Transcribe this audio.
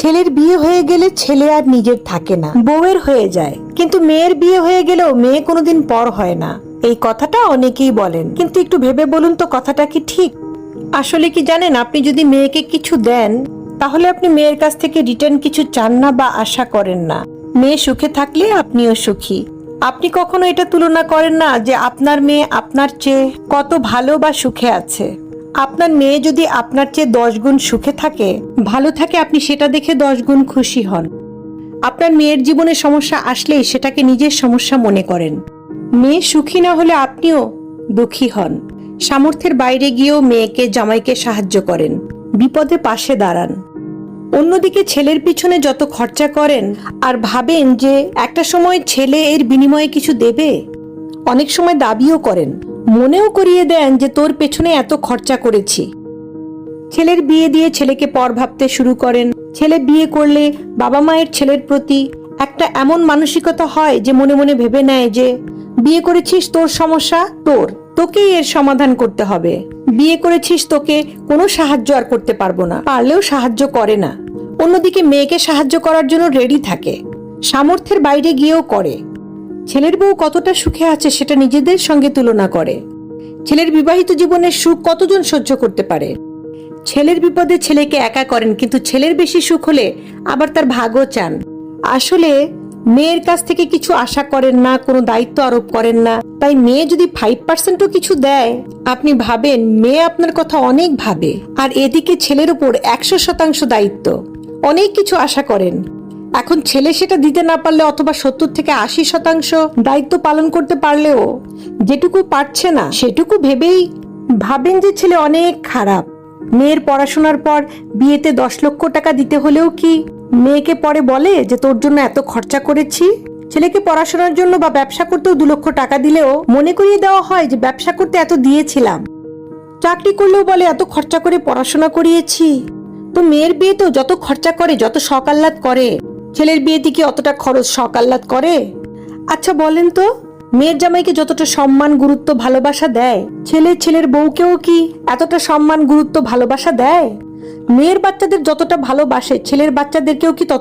ছেলের বিয়ে হয়ে গেলে ছেলে আর নিজের থাকে না। বউয়ের হয়ে যায়। কিন্তু মেয়ের বিয়ে হয়ে গেলেও মেয়ে কোনোদিন পর হয় না। এই কথাটা অনেকেই বলেন। কিন্তু একটু ভেবে বলুন তো কথাটা কি ঠিক? আসলে কি জানেন, আপনি যদি মেয়েকে কিছু দেন, তাহলে আপনি মেয়ের কাছ থেকে রিটার্ন কিছু চান না বা আশা করেন না। মেয়ে সুখে থাকলে আপনিও সুখী। আপনি কখনো এটা তুলনা করেন না যে আপনার মেয়ে আপনার চেয়ে কত ভালো বা সুখে আছে। আপনার মেয়ে যদি আপনার চেয়ে দশ গুণ সুখে থাকে, ভালো থাকে আপনি সেটা দেখে দশ গুণ খুশি হন। আপনার মেয়ের জীবনে সমস্যা আসলেই সেটাকে নিজের সমস্যা মনে করেন। মেয়ে সুখী না হলে আপনিও দুঃখী হন। সামর্থ্যের বাইরে গিয়েও মেয়েকে, জামাইকে সাহায্য করেন। বিপদে পাশে দাঁড়ান। অন্যদিকে ছেলের পিছনে যত খরচা করেন, আর ভাবেন যে একটা সময় ছেলে এর বিনিময়ে কিছু দেবে, অনেক সময় দাবিও করেন। মনেও করিয়ে দেন যে তোর পেছনে এত খরচা করেছি। ছেলের বিয়ে দিয়ে ছেলেকে পর ভাবতে শুরু করেন। ছেলে বিয়ে করলে বাবা মায়ের ছেলের প্রতি একটা এমন মানসিকতা হয় যে মনে মনে ভেবে নেয় যে, বিয়ে করেছিস তোর সমস্যা, তোর। তোকেই এর সমাধান করতে হবে। বিয়ে করেছিস তোকে কোনো সাহায্য আর করতে পারব না। পারলেও সাহায্য করে না। অন্যদিকে মেয়েকে সাহায্য করার জন্য রেডি থাকে। সামর্থ্যের বাইরে গিয়েও করে। ছেলের বউ কতটা সুখে আছে সেটা নিজেদের সঙ্গে তুলনা করে। ছেলের বিবাহিত জীবনের সুখ কতজন সহ্য করতে পারে? ছেলের বিপদে ছেলেকে একা করেন, কিন্তু ছেলের বেশি সুখ হলে আবার তার ভাগও চান। আসলে মেয়ের কাছ থেকে কিছু আশা করেন না, কোনো দায়িত্ব আরোপ করেন না। তাই মেয়ে যদি ফাইভ পার্সেন্টও কিছু দেয়, আপনি ভাবেন মেয়ে আপনার কথা অনেক ভাবে। আর এদিকে ছেলের উপর একশো শতাংশ দায়িত্ব। অনেক কিছু আশা করেন। এখন ছেলে সেটা দিতে না পারলে অথবা সত্তর থেকে আশি শতাংশ দায়িত্ব পালন করতে পারলেও যেটুকু পারছে না, সেটুকু ভেবেই ভাবেন যে ছেলে অনেক খারাপ। মেয়ের পড়াশোনার পর বিয়েতে দশ লক্ষ টাকা দিতে হলেও কি মেয়েকে পরে বলে যে, তোর জন্য এত খরচা করেছি? ছেলেকে পড়াশোনার জন্য বা ব্যবসা করতেও দু লক্ষ টাকা দিলেও মনে করিয়ে দেওয়া হয় যে, ব্যবসা করতে এত দিয়েছিলাম। চাকরি করলেও বলে, এত খরচা করে পড়াশোনা করিয়েছি। তো মেয়ের বিয়ে তো যত খরচা করে, যত শখ করে ছেলের বিয়েতে কি অতটা খরচ সকাল্লাত করে? আচ্ছা বলেন তো, মেয়ের জামাইকে যতটা সম্মান, গুরুত্ব, ভালোবাসা দেয় ছেলে ছেলের বউকেও কি এতটা সম্মান, গুরুত্ব, ভালোবাসা দেয়? মেয়ের বাচ্চাদের যতটা ভালোবাসে, ছেলের বাচ্চাদেরকেও কি তত